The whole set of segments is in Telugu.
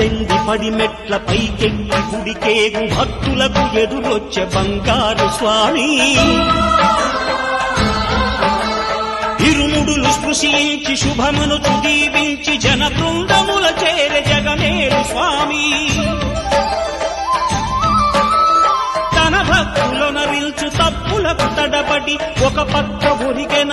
పడి మెట్ల పైకెక్కి గుడికేగు భక్తులకు ఎదురొచ్చే బంగారు స్వామి. ఇరుముడులు స్పృశించి శుభమును చుదీవించి జన బృందముల చేర జగమేలు స్వామి. తన భక్తులను నిల్చు తప్పులకు తడబడి ఒక పక్క ఒరిగెన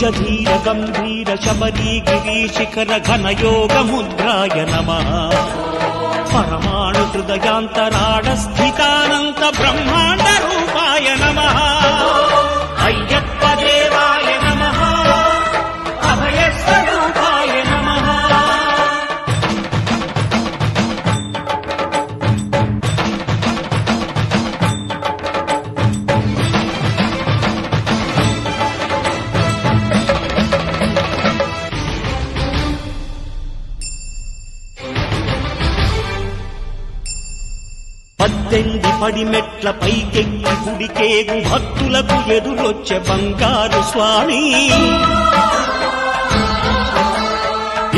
భుజధీర గంభీర శబరీ గిరీశిఖర ఘన యోగ ముద్రాయ నమ. పరమాణు హృదయాంతరాడ స్థితా పద్దెనిమిది పడి మెట్ల పైకెక్కి గుడికేగు భక్తులకు ఎదురొచ్చే బంగారు స్వామి.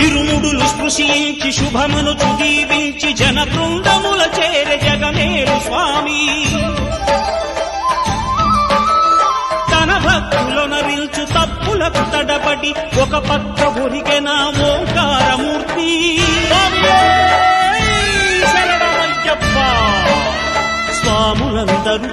ఇరుముడులు స్పృశించి శుభమును చుదీవించి జన బృందముల చేర జగమేరు స్వామి. తన భక్తులను నిల్చు తప్పులకు తడబడి ఒక పక్క ఒరిగెన ఓంకారమూర్తి.